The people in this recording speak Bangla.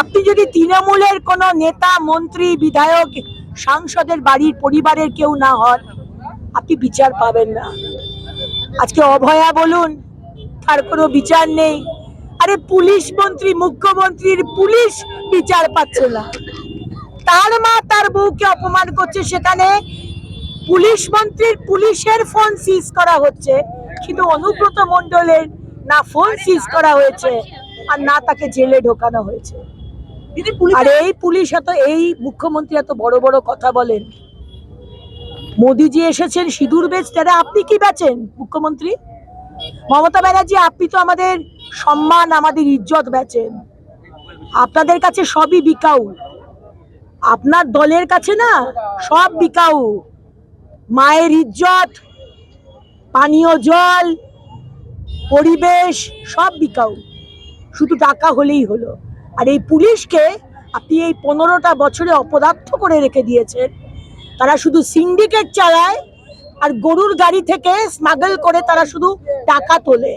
আপনি যদি তৃণমূলের কোনো নেতা, মন্ত্রী, বিধায়ক, সাংসদের বাড়ির পরিবারের কেউ না হন, আপনি বিচার পাবেন না। আজকে অভয়া বলুন, তার কোনো বিচার নেই। আরে পুলিশ মন্ত্রী, মুখ্যমন্ত্রীর পুলিশ বিচার পাচ্ছে না। তার মা তার বউকে অপমান করছে সেখানে। পুলিশ মন্ত্রীর পুলিশের ফোন সিজ করা হচ্ছে, কিন্তু অনুব্রত মণ্ডলের না ফোন সিজ করা হয়েছে। আর না তাকে জেলে ঢোকানো হয়েছে। আর এই পুলিশ এত এই মুখ্যমন্ত্রী এত বড় বড় কথা বলেন। মোদিজি এসেছেন সিঁদুর বেচতে। আরে আপনি কি বেচেন মুখ্যমন্ত্রী? মমতা ব্যানার্জি আপনি তো আমাদের সম্মান আমাদের ইজ্জত বেচেন। আপনাদের কাছে সবই বিকাউ। আপনার দলের কাছে না সব বিকাউ। মায়ের ইজ্জত পানীয় জল পরিবেশ সব বিকাউ। শুধু টাকা হলেই হলো। আর এই পুলিশকে আপনি এই পনেরোটা বছরে অপদার্থ করে রেখে দিয়েছেন। তারা শুধু সিন্ডিকেট চালায় আর গরুর গাড়ি থেকে স্মাগল করে তারা শুধু টাকা তোলে।